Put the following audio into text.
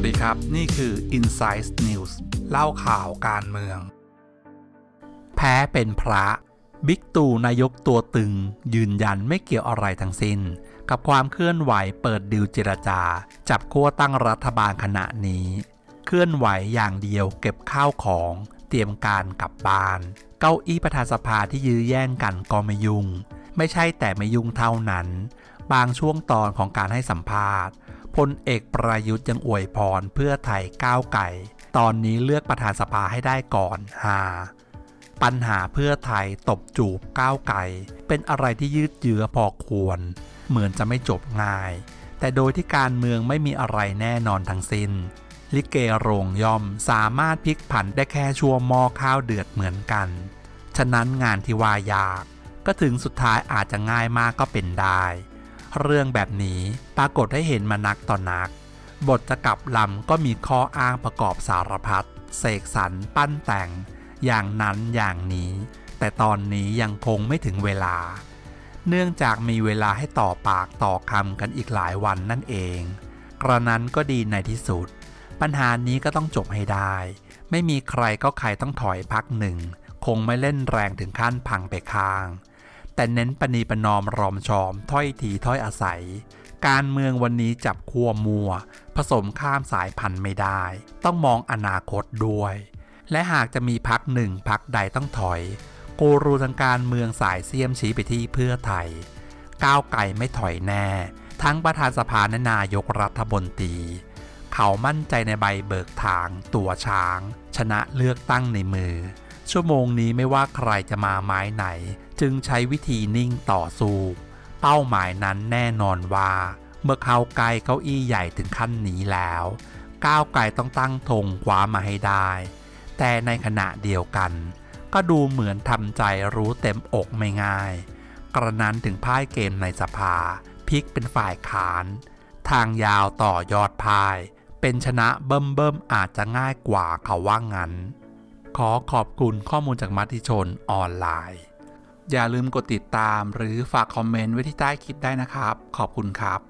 ัสดีครับ นี่คือ Insight News เล่าข่าวการเมือง แพ้เป็นพระ บิ๊กตู่นายกตัวตึง ยืนยันไม่เกี่ยวอะไรทั้งสิ้น กับความเคลื่อนไหวเปิดดิวเจรจา จับขั้วตั้งรัฐบาลขณะนี้ เคลื่อนไหวอย่างเดียวเก็บข้าวของเตรียมการกลับบ้าน เก้าอี้ประธานสภาที่ยื้อแย่งกันก็ไม่ยุ่ง ไม่ใช่แต่ไม่ยุ่งเท่านั้น บางช่วงตอนของการให้สัมภาษณ์ พลเอกประยุทธ์ยังอวยพรเพื่อไทยก้าวไก่ ตอนนี้เลือกประธานสภาให้ได้ก่อนฮาปัญหาเพื่อไทยตบจูบก้าวไก่ เป็นอะไรที่ยืดเยื้อพอควร เหมือนจะไม่จบง่าย แต่โดยที่การเมืองไม่มีอะไรแน่นอนทั้งสิ้น ลิเกโรงย่อมสามารถพลิกผันได้แค่ชั่วมอข้าวเดือดเหมือนกัน ฉะนั้นงานที่ว่ายาก ก็ถึงสุดท้ายอาจจะง่ายมากก็เป็นได้ เรื่องแบบนี้ปรากฏให้เห็นมานักต่อนัก บทจะกลับลำก็มีข้ออ้างประกอบสารพัดเสกสรรปั้นแต่ง อย่างนั้นอย่างนี้ แต่ตอนนี้ยังคงไม่ถึงเวลา เนื่องจากมีเวลาให้ต่อปากต่อคำกันอีกหลายวันนั่นเอง กระนั้นก็ดีในที่สุด ปัญหานี้ก็ต้องจบให้ได้ ไม่มีใครก็ใครต้องถอยพักหนึ่ง คงไม่เล่นแรงถึงขั้นพังไปข้าง แต่เน้นปณีประนอมรอมชอม ถ้อยทีถ้อยอาศัย การเมืองวันนี้จับขั้วมัว ผสมข้ามสายพันธุ์ไม่ได้ ต้องมองอนาคตด้วย และหากจะมีพักหนึ่งพักใดต้องถอย กูรูทางการเมืองสายเสียมชี้ไปที่เพื่อไทย ก้าวไก่ไม่ถอยแน่ ทั้งประธานสภาและนายกรัฐมนตรีเขามั่นใจในใบเบิกทาง ตัวช้าง ชนะเลือกตั้งในมือ ชั่วโมงนี้ไม่ว่าใครจะมาไม้ไหน จึงใช้วิธีนิ่งต่อสู้เป้าหมายนั้นแน่นอนว่า เมื่อเข้าใกล้เก้าอี้ใหญ่ถึงขั้นนี้แล้ว ก้าวไกลต้องตั้งธงคว้ามาให้ได้ แต่ในขณะเดียวกัน ก็ดูเหมือนทำใจรู้เต็มอกไม่ง่าย กระนั้นถึงพ่ายเกมในสภาพลิกเป็นฝ่ายขาน ทางยาวต่อยอดพ่าย เป็นชนะเบิ่มเบิ่มอาจจะง่ายกว่าเขาว่างั้น ขอขอบคุณข้อมูลจากมัติชนออนไลน์ อย่าลืมกดติดตามหรือฝากคอมเมนต์ไว้ที่ใต้คลิปได้นะครับ ขอบคุณครับ